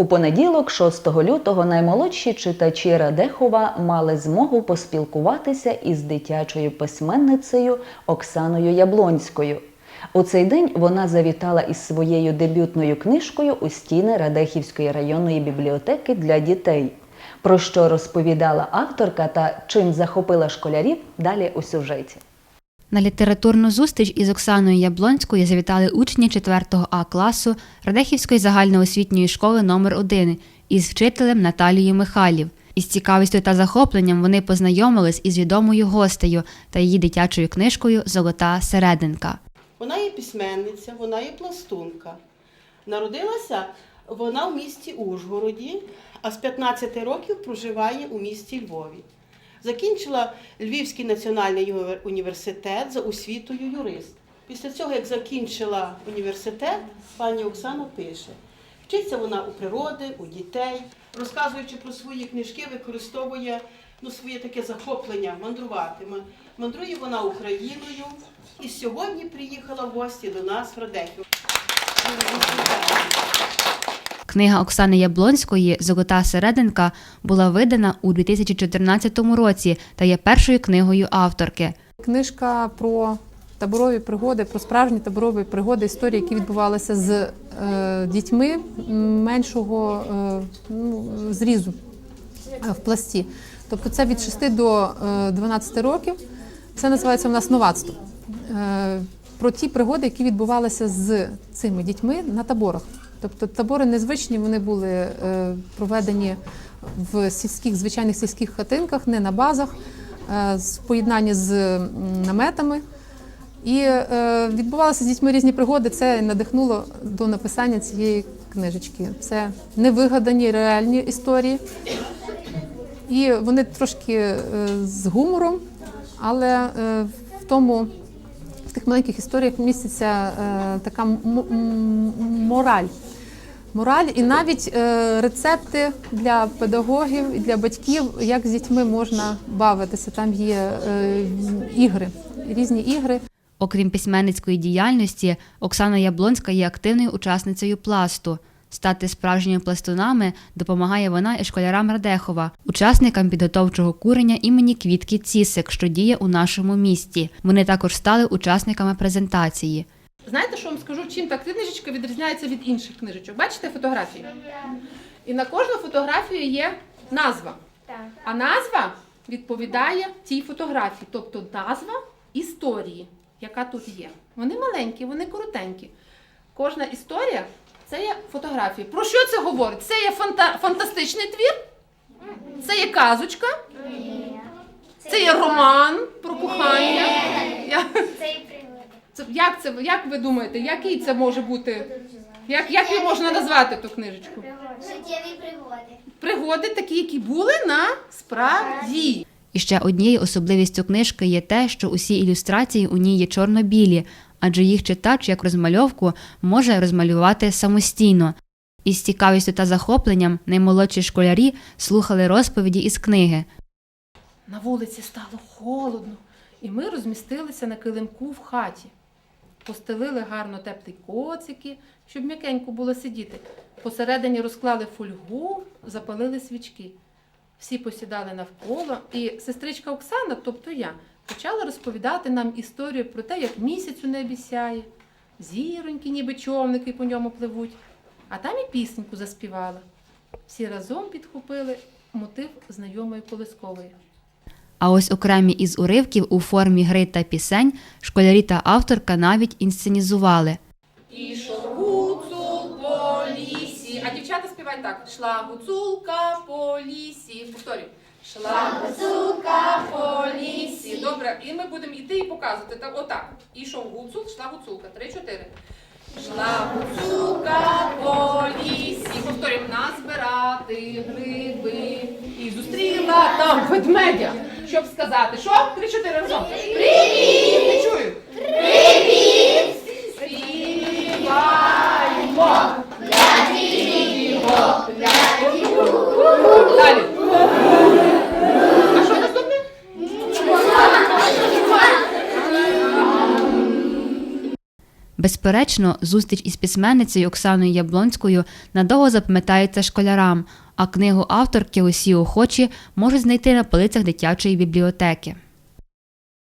У понеділок, 6 лютого, наймолодші читачі Радехова мали змогу поспілкуватися із дитячою письменницею Оксаною Яблонською. У цей день вона завітала із своєю дебютною книжкою у стіни Радехівської районної бібліотеки для дітей. Про що розповідала авторка та чим захопила школярів далі у сюжеті. На літературну зустріч із Оксаною Яблонською завітали учні 4 А класу Радехівської загальноосвітньої школи номер 1 із вчителем Наталією Михайлів. Із цікавістю та захопленням вони познайомились із відомою гостею та її дитячою книжкою Золота серединка. Вона є письменниця, вона є пластунка. Народилася вона в місті Ужгороді, а з 15 років проживає у місті Львові. Закінчила Львівський національний університет за освітою юрист. Після цього, як закінчила університет, пані Оксана пише. Вчиться вона у природи, у дітей, розказуючи про свої книжки, використовує ну, своє таке захоплення мандруватиме. Мандрує вона Україною і сьогодні приїхала в гості до нас в Радехів. Книга Оксани Яблонської Золота серединка була видана у 2014 році та є першою книгою авторки. Книжка про таборові пригоди, про справжні таборові пригоди, історії, які відбувалися з е, дітьми меншого е, ну, зрізу е, в пласті. Тобто це від 6 до е, 12 років. Це називається у нас новацтво. Е, про ті пригоди, які відбувалися з цими дітьми на таборах. Тобто табори незвичні, вони були е, проведені в сільських, звичайних сільських хатинках, не на базах, е, з поєднанні з наметами. І е, відбувалися з дітьми різні пригоди. Це надихнуло до написання цієї книжечки. Це невигадані реальні історії. І вони трошки з гумором, але в тому в тих маленьких історіях міститься така мораль. Мораль і навіть е, рецепти для педагогів і для батьків, як з дітьми можна бавитися. Там є е, ігри, різні ігри. Окрім письменницької діяльності, Оксана Яблонська є активною учасницею пласту. Стати справжніми пластунами допомагає вона і школярам Радехова, учасникам підготовчого курення імені Квітки Цісик, що діє у нашому місті. Вони також стали учасниками презентації. Знаєте, що вам скажу, чим та книжечка відрізняється від інших книжечок? Бачите фотографії? І на кожну фотографію є назва. А назва відповідає тій фотографії, тобто назва історії, яка тут є. Вони маленькі, вони коротенькі. Кожна історія це є фотографія. Про що це говорить? Це є фанта- фантастичний твір? Це є казочка? Це є роман про кохання? Це пригоди. Це, як, це, як ви думаєте, який це може бути? Як, як її можна назвати ту книжечку? Життєві пригоди. Пригоди такі, які були на справді. І ще однією особливістю книжки є те, що усі ілюстрації у ній є чорно-білі, адже їх читач, як розмальовку, може розмалювати самостійно. Із цікавістю та захопленням наймолодші школярі слухали розповіді із книги. На вулиці стало холодно, і ми розмістилися на килимку в хаті. Постелили гарно теплі коцики, щоб м'якенько було сидіти. Посередині розклали фольгу, запалили свічки. Всі посідали навколо, і сестричка Оксана, тобто я, почала розповідати нам історію про те, як місяць у небі сяє, зіроньки, ніби човники по ньому пливуть, а там і пісеньку заспівала. Всі разом підхопили мотив знайомої колискової. А ось окремі із уривків у формі гри та пісень школярі та авторка навіть інсценізували. Ішов гуцул по лісі. А дівчата співають так. Шла гуцулка по лісі. Повторюю. Шла гуцулка по лісі. Добре, і ми будемо йти і показувати. Так, отак. Ішов гуцул, шла гуцулка. Три-чотири. Шла гуцулка по лісі. Повторюємо. Назбирати гриби. І зустріла там ведмедя. Щоб сказати, що? Три-чотири разом. Привіт! Безперечно, зустріч із письменницею Оксаною Яблонською надовго запам'ятається школярам, а книгу авторки усі охочі можуть знайти на полицях дитячої бібліотеки.